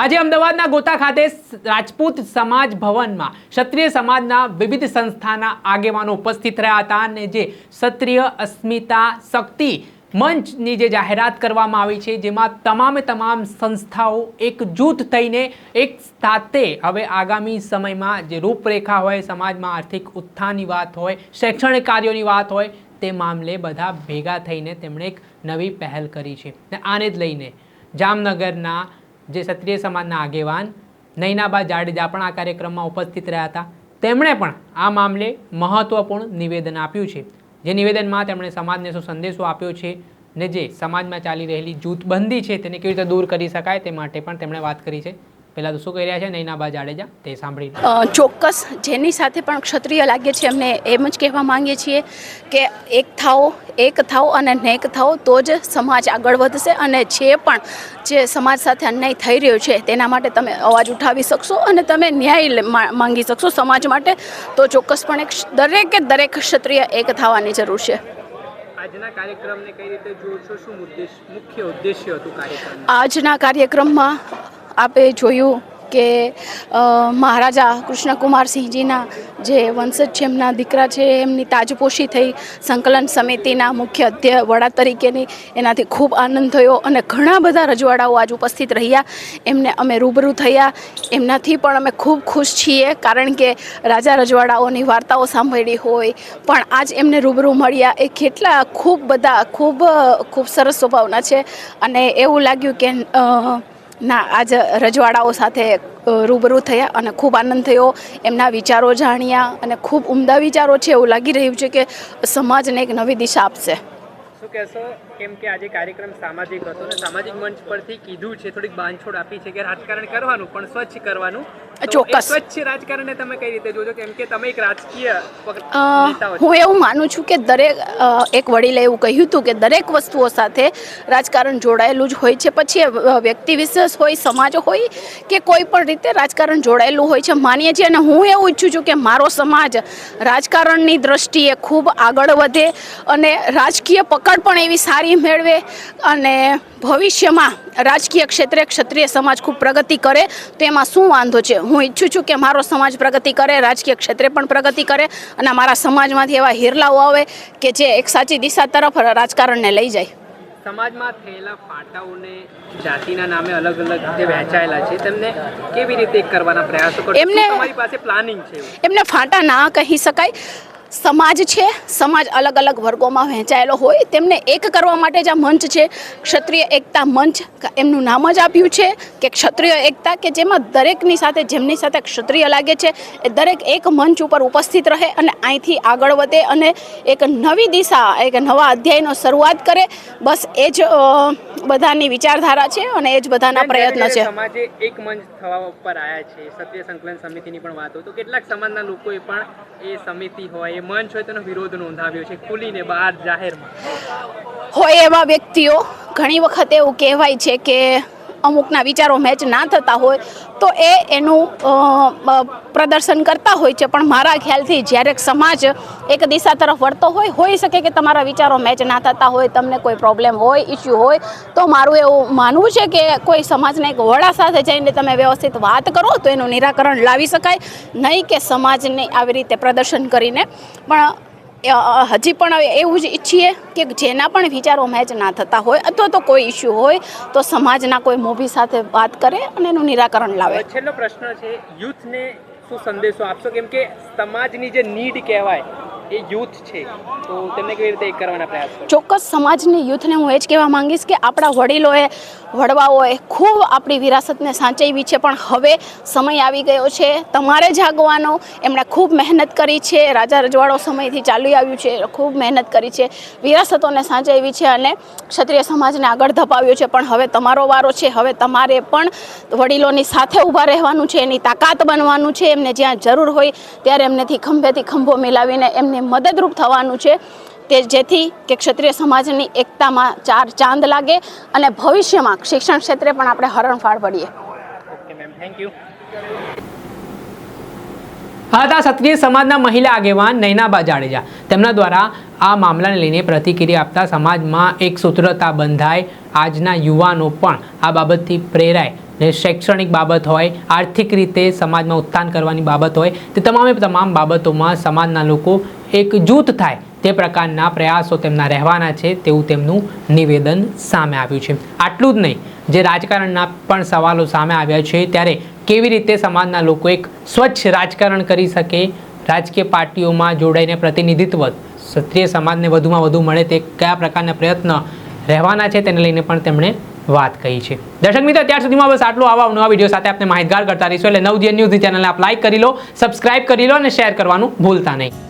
આજે અમદાવાદના ગોતા ખાતે રાજપૂત સમાજ ભવનમાં ક્ષત્રિય સમાજના વિવિધ સંસ્થાના આગેવાનો ઉપસ્થિત રહ્યા હતા અને જે ક્ષત્રિય અસ્મિતા શક્તિ મંચની જે જાહેરાત કરવામાં આવી છે, જેમાં તમામે તમામ સંસ્થાઓ એક જૂથ થઈને એક સાથે હવે આગામી સમયમાં જે રૂપરેખા હોય, સમાજમાં આર્થિક ઉત્થાનની વાત હોય, શૈક્ષણિક કાર્યોની વાત હોય, તે મામલે બધા ભેગા થઈને તેમણે એક નવી પહેલ કરી છે. ને આને જ લઈને જામનગરના જે ક્ષત્રિય સમાજના આગેવાન નૈનાબા જાડેજા પણ આ કાર્યક્રમમાં ઉપસ્થિત રહ્યા હતા. તેમણે પણ આ મામલે મહત્વપૂર્ણ નિવેદન આપ્યું છે. જે નિવેદનમાં તેમણે સમાજને શું સંદેશો આપ્યો છે ને જે સમાજમાં ચાલી રહેલી જૂથબંધી છે તેને કેવી રીતે દૂર કરી શકાય તે માટે પણ તેમણે વાત કરી છે. પહેલાં તો શું કહી રહ્યા છે નૈનાબા જાડેજા તે સાંભળી ચોક્કસ. જેની સાથે પણ ક્ષત્રિય લાગે છે અમને એમ જ કહેવા માંગીએ છીએ કે એક થાઓ એક થાઓ અને નેક થાઓ તો જ સમાજ આગળ વધશે અને જે પણ જે સમાજ સાથે અન્યાય થઈ રહ્યો છે તેના માટે તમે અવાજ ઉઠાવી શકશો અને તમે ન્યાય મા- માંગી શકશો સમાજ માટે. તો ચોક્કસપણે દરેકે દરેક ક્ષત્રિય એક થવાની જરૂર છે. આજના કાર્યક્રમને કઈ રીતે જોડશો શું ઉદ્દેશ મુખ્ય ઉદ્દેશ્ય હતું કાર્યક્રમ આજના કાર્યક્રમમાં આપે જોયું કે મહારાજા કૃષ્ણકુમારસિંહજીના જે વંશજ છે, એમના દીકરા છે, એમની તાજપોશી થઈ સંકલન સમિતિના મુખ્ય અધ્યક્ષ વડા તરીકેની. એનાથી ખૂબ આનંદ થયો અને ઘણા બધા રજવાડાઓ આજ ઉપસ્થિત રહ્યા. એમને અમે રૂબરૂ થયા. એમનાથી પણ અમે ખૂબ ખુશ છીએ, કારણ કે રાજા રજવાડાઓની વાર્તાઓ સાંભળી હોય, પણ આજ એમને રૂબરૂ મળ્યા એ કેટલા ખૂબ બધા ખૂબ ખૂબ સરસ સ્વભાવના છે. અને એવું લાગ્યું કે ના, આજ રજવાડાઓ સાથે રૂબરૂ થયા અને ખૂબ આનંદ થયો. એમના વિચારો જાણ્યા અને ખૂબ ઉમદા વિચારો છે. એવું લાગી રહ્યું છે કે સમાજને એક નવી દિશા આપશે. શું કહેશો? કેમ કે આજે કાર્યક્રમ સામાજિક હતો અને સામાજિક મંચ પરથી કીધું છે થોડીક બાંધછોડ આપી છે કે રાજકારણ કરવાનું પણ સ્વચ્છ કરવાનું ચોક્કસ. સ્વચ્છ રાજકારણને તમે કઈ રીતે જોજો કેમ કે તમે એક રાજકીય. હું એવું માનું છું કે દરેક એક વડીલે એવું કહ્યું હતું કે દરેક વસ્તુઓ સાથે રાજકારણ જોડાયેલું જ હોય છે પછી વ્યક્તિ વિશેષ હોય સમાજ હોય કે કોઈ પણ રીતે રાજકારણ જોડાયેલું હોય છે માનીએ છીએ અને હું એવું ઈચ્છું છું કે મારો સમાજ રાજકારણની દ્રષ્ટિએ ખૂબ આગળ વધે અને રાજકીય પકડ પણ એવી સારી મેળવે અને ભવિષ્યમાં રાજકીય ક્ષેત્રે ક્ષત્રિય સમાજ ખૂબ પ્રગતિ કરે તો એમાં શું વાંધો છે? હું ઈચ્છું છું કે મારો સમાજ પ્રગતિ કરે રાજકીય ક્ષેત્રે પણ પ્રગતિ કરે અને મારા સમાજમાંથી એવા હિરલાઓ આવે કે જે એક સાચી દિશા તરફ રાજકારણને લઈ જાય. સમાજમાં થયેલા ફાટાઓને જાતિના નામે અલગ અલગ જે વહેંચાયેલા છે. તેમને કેવી રીતે કરવાના પ્રયાસો કરશો એમને- મારી તમારી પાસે પ્લાનિંગ છે એમને ફાટા ના કહી શકાય. સમાજ છે સમાજ અલગ અલગ વર્ગોમાં વહેંચાયેલો હોય તેમને એક કરવા માટે જ આ મંચ છે. ક્ષત્રિય એકતા મંચ એમનું નામ જ આપ્યું છે કે ક્ષત્રિય એકતા કે જેમાં દરેકની સાથે જેમની સાથે ક્ષત્રિય લાગે છે એ દરેક એક મંચ ઉપર ઉપસ્થિત રહે અને અહીંથી આગળ વધે અને એક નવી દિશા એક નવા અધ્યાયનો શરૂઆત કરે. બસ એ જ બધાની વિચારધારા છે અને એ જ બધાના પ્રયત્ન છે. સમાજે એક મંચ થવા ઉપર આવ્યા છે સત્ય સંકલન સમિતિની પણ વાત હોય તો કેટલાક સમાજના લોકોએ પણ એ સમિતિ હોય મંચ હોય તેનો વિરોધ નોંધાવ્યો છે, ખુલીને બહાર જાહેરમાં. હોય એવા વ્યક્તિઓ ઘણી વખત એવું કહેવાય છે કે અમુકના વિચારો મેચ ના થતા હોય, તો એ એનું પ્રદર્શન કરતા હોય છે. પણ મારા ખ્યાલથી જ્યારે સમાજ એક દિશા તરફ વળતો હોય હોઈ શકે કે તમારા વિચારો મેચ ના થતા હોય, તમને કોઈ પ્રોબ્લેમ હોય ઇસ્યુ હોય, તો મારું એવું માનવું છે કે કોઈ સમાજને એક વડા સાથે જઈને તમે વ્યવસ્થિત વાત કરો, તો એનું નિરાકરણ લાવી શકાય. નહીં કે સમાજને આવી રીતે પ્રદર્શન કરીને. પણ હજી પણ એવું જ ઈચ્છીએ કે જેના પણ વિચારો મેચ ના થતા હોય અથવા તો કોઈ ઇસ્યુ હોય, તો સમાજના કોઈ મોભી સાથે વાત કરે અને એનું નિરાકરણ લાવે. છેલ્લો પ્રશ્ન છે, યુથને શું સંદેશો આપશો? કેમ કે સમાજની જે નીડ કહેવાય એ યુથ છે. તો તેમને કેવી રીતે એક કરવાના પ્રયાસ ચોક્કસ સમાજની યુથને હું એ જ કહેવા માંગીશ કે આપણા વડીલોએ, વડવાઓએ ખૂબ આપણી વિરાસતને સાચવી છે, પણ હવે સમય આવી ગયો છે. તમારે જાગવાનો. એમણે ખૂબ મહેનત કરી છે. રાજા રજવાડો સમયથી ચાલી આવ્યું છે. ખૂબ મહેનત કરી છે. વિરાસતોને સાચવી છે અને ક્ષત્રિય સમાજને આગળ ધપાવ્યો છે. પણ હવે તમારો વારો છે. હવે તમારે પણ વડીલોની સાથે ઊભા રહેવાનું છે. એની તાકાત બનવાનું છે. એમને જ્યાં જરૂર હોય, ત્યારે એમનેથી ખંભેથી ખંભો મિલાવીને એમને મદદરૂપ થવાનું છે તે જેથી કે ક્ષત્રિય સમાજની એકતામાં ચાર ચાંદ લાગે અને ભવિષ્યમાં શિક્ષણ ક્ષેત્રે પણ આપણે હરણફાળ પડીએ ઓકે મેમ થેન્ક યુ હતા ક્ષત્રિય સમાજના મહિલા આગેવાન નૈનાબા જાડેજા. તેમના દ્વારા આ મામલાને લઈને પ્રતિક્રિયા આપતા સમાજમાં એક સૂત્રતા બંધાય. આજના યુવાનો પણ આ બાબતથી પ્રેરાય. ને શૈક્ષણિક બાબત હોય, આર્થિક રીતે સમાજમાં ઉત્થાન કરવાની બાબત હોય, તે તમામે તમામ બાબતોમાં સમાજના લોકો એક જૂથ થાય તે પ્રકારના પ્રયાસો તેમના રહેવાના છે તેવું તેમનું નિવેદન સામે આવ્યું છે. આટલું જ નહીં, જે રાજકારણના પણ સવાલો સામે આવ્યા છે ત્યારે કેવી રીતે સમાજના લોકો એક સ્વચ્છ રાજકારણ કરી શકે? રાજકીય પાર્ટીઓમાં જોડાઈને પ્રતિનિધિત્વ, ક્ષત્રિય સમાજને વધુમાં વધુ મળે તે કયા પ્રકારના પ્રયત્ન રહેવાના છે તેને લઈને પણ તેમણે વાત કહી છે. દર્શક મિત્રો અત્યાર સુધીમાં બસ આટલું. આવા નવા વીડિયો સાથે આપણે માહિતગાર કરતા રહીશું. એટલે નવજીવન ન્યૂઝની ચેનલને આપ લાઇક કરી લો સબસ્ક્રાઇબ કરી લો અને શેર કરવાનું ભૂલતા નહીં.